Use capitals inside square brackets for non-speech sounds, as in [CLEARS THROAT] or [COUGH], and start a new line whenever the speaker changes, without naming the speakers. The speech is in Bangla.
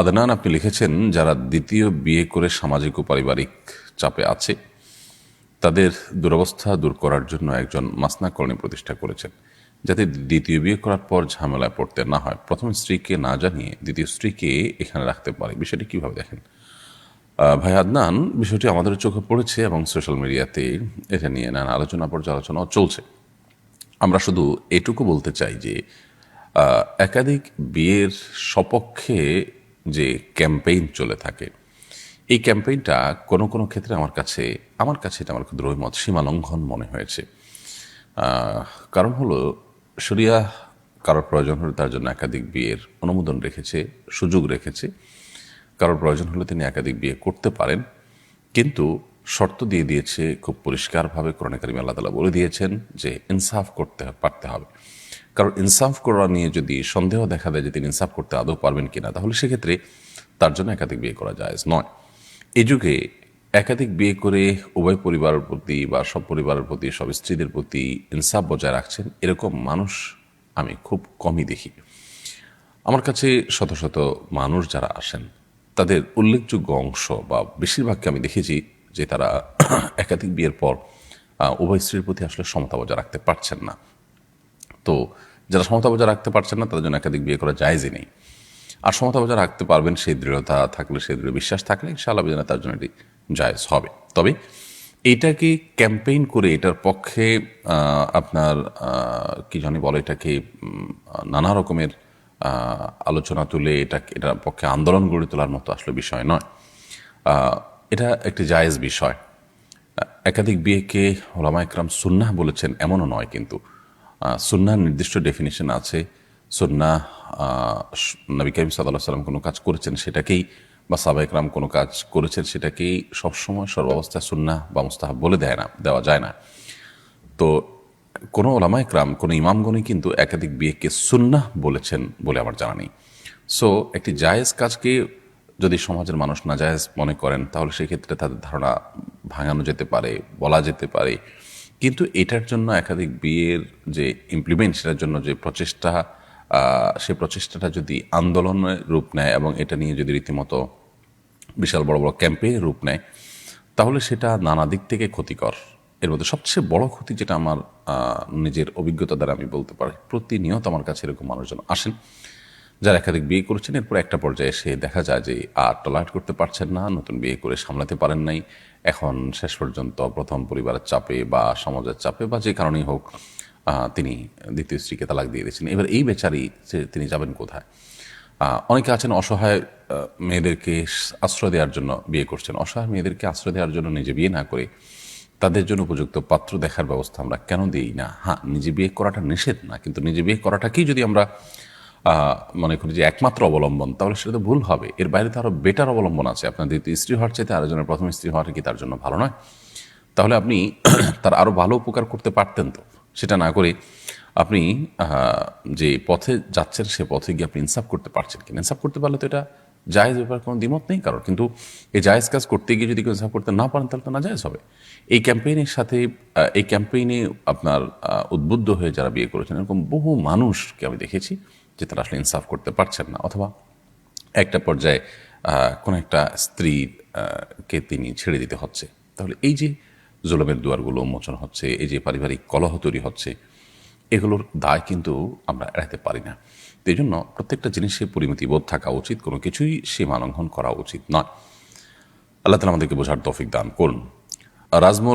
আদনান আপনি লিখেছেন, যারা দ্বিতীয় বিয়ে করে সামাজিক ও পারিবারিক চাপে আছে, তাদের দুরবস্থা দূর করার জন্য একজন মাসনা কলোনি প্রতিষ্ঠা করেছেন, যাতে দ্বিতীয় বিয়ে করার পর ঝামেলায় পড়তে না হয়। প্রথম স্ত্রীকে না জানিয়ে দ্বিতীয় স্ত্রীকে এখানে রাখতে পারে। বিষয়টি কীভাবে দেখেন? ভাই আদনান, বিষয়টি আমাদের চোখে পড়েছে এবং সোশ্যাল মিডিয়াতে এটা নিয়ে নানা আলোচনা পর্যালোচনাও চলছে। আমরা শুধু এটুকু বলতে চাই যে একাধিক বিয়ের সপক্ষে যে ক্যাম্পেইন চলে থাকে, এই ক্যাম্পেইনটা কোনো কোনো ক্ষেত্রে আমার কাছে আমার কাছে এটা আমার ক্ষুদ্র মত সীমা লঙ্ঘন মনে হয়েছে। কারণ হলো, শরিয়া কারোর প্রয়োজন হলে তার জন্য একাধিক বিয়ের অনুমোদন রেখেছে, সুযোগ রেখেছে। কারোর প্রয়োজন হলে তিনি একাধিক বিয়ে করতে পারেন। কিন্তু শর্ত দিয়ে দিয়েছে, খুব পরিষ্কারভাবে কোরআন কারিম আল্লাহ তালা বলে দিয়েছেন যে ইনসাফ করতে পারতে হবে। কারণ ইনসাফ করা নিয়ে যদি সন্দেহ দেখা দেয় যে তিনি ইনসাফ করতে আদৌ পারবেন কিনা, তাহলে সেক্ষেত্রে তার জন্য একাধিক বিয়ে করা যায় নয় এই যুগে একাধিক বিয়ে করে উভয় পরিবারের প্রতি বা সব পরিবারের প্রতি, সব স্ত্রীদের প্রতি ইনসাফ বজায় রাখছেন, এরকম মানুষ আমি খুব কমই দেখি। আমার কাছে শত শত মানুষ যারা আসেন, তাদের উল্লেখযোগ্য অংশ বা বেশিরভাগকে আমি দেখেছি যে তারা [CLEARS THROAT] একাধিক বিয়ের পর উভয় স্ত্রীর প্রতি আসলে সমতা বজায় রাখতে পারছেন না। তো যারা সমতা বজায় রাখতে পারছেন না, তাদের জন্য একাধিক বিয়ে করা জায়জই নেই। আর সমতা বজায় রাখতে পারবেন সেই দৃঢ়তা থাকলে, সেই দৃঢ় বিশ্বাস থাকলে ইনশাআল্লাহ বিধানে তার জন্য এটি জায়জ হবে। তবে এটাকে ক্যাম্পেইন করে এটার পক্ষে আপনার কি জানি বলে এটাকে নানা রকমের আলোচনা তুলে এটা, এটার পক্ষে আন্দোলন গড়ে তোলার মতো আসলে বিষয় নয়। এটা একটি জায়েজ বিষয়। একাধিক বিয়েকে ওলামা একরাম সুন্নাহ বলেছেন, এমনও নয় কিন্তু। সুন্নাহ নির্দিষ্ট ডেফিনেশন আছে। সুন্নাহ নবী করিম সাল্লাহ সাল্লাম কোনো কাজ করেছেন সেটাকেই বা সাবা একরাম কোনো কাজ করেছেন সেটাকেই সবসময় সর্বাবস্থায় সুন্নাহ বা মুস্তাহাব বলে দেয় না, দেওয়া যায় না। তো কোনো ওলামা একরাম কোনো ইমামগণই কিন্তু একাধিক বিয়েকে সুন্নাহ বলেছেন বলে আমার জানা নেই। সো একটি জায়েজ কাজকে যদি সমাজের মানুষ না জায়েজ মনে করেন, তাহলে সেক্ষেত্রে তাদের ধারণা ভাঙানো যেতে পারে, বলা যেতে পারে। কিন্তু এটার জন্য একাধিক বিয়ের যে ইমপ্লিমেন্ট সেটার জন্য যে প্রচেষ্টা সে প্রচেষ্টাটা যদি আন্দোলনের রূপ নেয় এবং এটা নিয়ে যদি রীতিমতো বিশাল বড় বড় ক্যাম্পেইনের রূপ নেয়, তাহলে সেটা নানা দিক থেকে ক্ষতিকর। এর মধ্যে সবচেয়ে বড় ক্ষতি যেটা আমার নিজের অভিজ্ঞতা দ্বারা আমি বলতে পারি, প্রতিনিয়ত আমার কাছে এরকম মানুষজন আসেন। যারা একাধিক বিয়ে করেছেন, এরপর একটা পর্যায়ে এসে দেখা যায় যে আর টলারেট করতে পারছেন না, নতুন বিয়ে করে সামলাতে পারেন নাই। এখন শেষ পর্যন্ত প্রথম পরিবারের চাপে বা সমাজের চাপে বা যে কারণেই হোক তিনি দ্বিতীয় স্ত্রীকে তালাক দিয়ে দিয়েছেন। এবার এই বেচারি তিনি যাবেন কোথায়? অনেকে আছেন অসহায় মেয়েদেরকে আশ্রয় দেওয়ার জন্য বিয়ে করছেন। অসহায় মেয়েদেরকে আশ্রয় দেওয়ার জন্য নিজে বিয়ে না করে তাদের জন্য উপযুক্ত পাত্র দেখার ব্যবস্থা আমরা কেন দিই না? হ্যাঁ নিজে বিয়ে করাটা নিষেধ না, কিন্তু নিজে বিয়ে করাটাকেই যদি আমরা মনে করি যে একমাত্র অবলম্বন, তাহলে সেটা তো ভুল হবে। এর বাইরে তো আরও বেটার অবলম্বন আছে। আপনার দ্বিতীয় স্ত্রী হওয়ার চাইতে আরেকজনের প্রথম স্ত্রী হওয়াটা কি তার জন্য ভালো নয়? তাহলে আপনি [CLEARS THROAT] তার আরও ভালো উপকার করতে পারতেন তো। সেটা না করে আপনি যে পথে যাচ্ছেন, সে পথে গিয়ে আপনি ইনসাফ করতে পারছেন কিনা? ইনসাফ করতে পারলে তো এটা জায়েজ ব্যাপার, কোনো দ্বিমত নেই কারণ কিন্তু এই জায়েজ কাজ করতে গিয়ে যদি কেউ ইনসাফ করতে না পারেন, তাহলে তো না জায়েজ হবে। এই ক্যাম্পেইনের সাথে এই ক্যাম্পেইনে আপনার উদ্বুদ্ধ হয়ে যারা বিয়ে করেছেন, এরকম বহু মানুষকে আমি দেখেছি। যে তারা আসলে ইনসাফ করতে পারছেন না, অথবা একটা পর্যায়ে কোনো একটা স্ত্রী কে তিনি ছেড়ে দিতে হচ্ছে। তাহলে এই যে জুলমের দুয়ারগুলো উন্মোচন হচ্ছে, এই যে পারিবারিক কলহ তৈরি হচ্ছে, এগুলোর দায় কিন্তু আমরা এড়াতে পারি না। এই জন্য প্রত্যেকটা জিনিসে পরিমিতিবোধ থাকা উচিত, কোনো কিছুই সীমা লঙ্ঘন করা উচিত নয়। আল্লাহ তালা আমাদেরকে বোঝার তৌফিক দান করুন। রাজমল